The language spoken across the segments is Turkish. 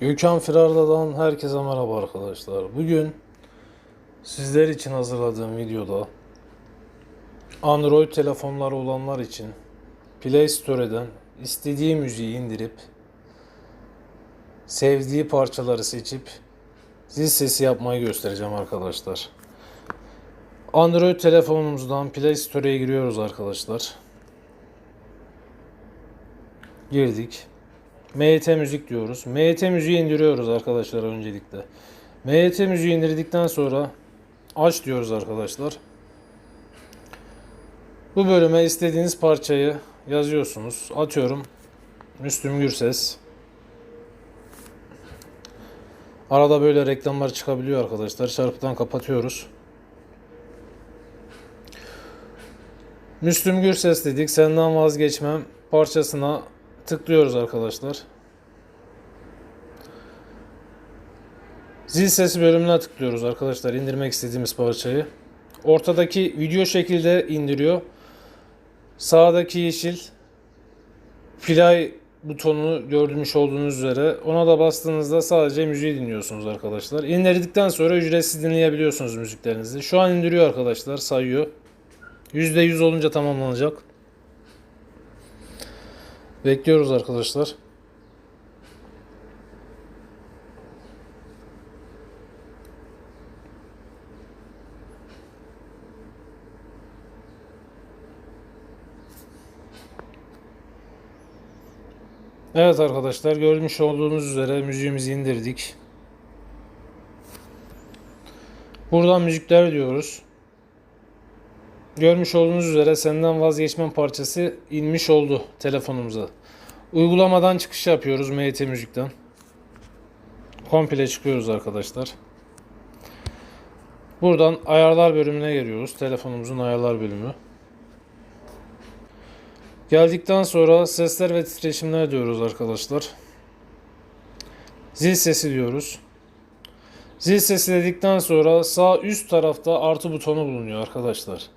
Gökhan Firarda'dan herkese merhaba arkadaşlar. Bugün sizler için hazırladığım videoda Android telefonları olanlar için Play Store'dan istediği müziği indirip sevdiği parçaları seçip zil sesi yapmayı göstereceğim arkadaşlar. Android telefonumuzdan Play Store'ya giriyoruz arkadaşlar. Girdik. MYT müzik diyoruz. MYT müziği indiriyoruz arkadaşlar öncelikle. MYT müziği indirdikten sonra aç diyoruz arkadaşlar. Bu bölüme istediğiniz parçayı yazıyorsunuz. Atıyorum Müslüm Gürses. Arada böyle reklamlar çıkabiliyor arkadaşlar. Çarpıdan kapatıyoruz. Müslüm Gürses dedik. Senden vazgeçmem parçasına tıklıyoruz arkadaşlar. Zil sesi bölümüne tıklıyoruz arkadaşlar indirmek istediğimiz parçayı. Ortadaki video şekilde indiriyor. Sağdaki yeşil play butonu gördüğünüz olduğunuz üzere ona da bastığınızda sadece müziği dinliyorsunuz arkadaşlar. İndirdikten sonra ücretsiz dinleyebiliyorsunuz müziklerinizi. Şu an indiriyor arkadaşlar sayıyor. %100 olunca tamamlanacak. Bekliyoruz arkadaşlar. Evet arkadaşlar görmüş olduğunuz üzere müziğimizi indirdik. Buradan müzikler diyoruz. Görmüş olduğunuz üzere senden vazgeçmem parçası inmiş oldu telefonumuza. Uygulamadan çıkış yapıyoruz MT Müzik'ten. Komple çıkıyoruz arkadaşlar. Buradan ayarlar bölümüne geliyoruz. Telefonumuzun ayarlar bölümü. Geldikten sonra sesler ve titreşimler diyoruz arkadaşlar. Zil sesi diyoruz. Zil sesi dedikten sonra sağ üst tarafta artı butonu bulunuyor arkadaşlar.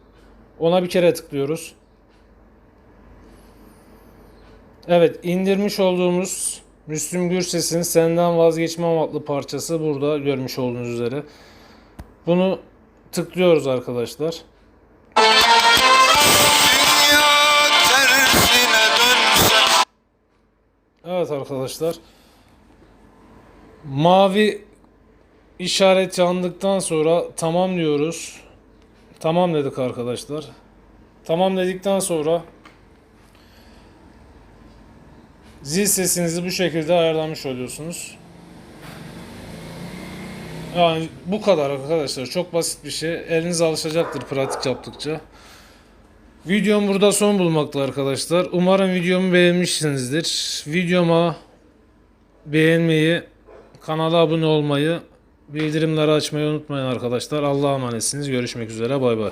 Ona bir kere tıklıyoruz. Evet indirmiş olduğumuz Müslüm Gürses'in Senden Vazgeçmem adlı parçası burada görmüş olduğunuz üzere. Bunu tıklıyoruz arkadaşlar. Evet arkadaşlar. Mavi işaret yandıktan sonra tamam diyoruz. Tamam dedik arkadaşlar. Tamam dedikten sonra zil sesinizi bu şekilde ayarlamış oluyorsunuz. Yani bu kadar arkadaşlar. Çok basit bir şey. Eliniz alışacaktır pratik yaptıkça. Videom burada son bulmakta arkadaşlar. Umarım videomu beğenmişsinizdir. Videoma beğenmeyi, kanala abone olmayı, bildirimleri açmayı unutmayın arkadaşlar. Allah'a emanetsiniz. Görüşmek üzere. Bay bay.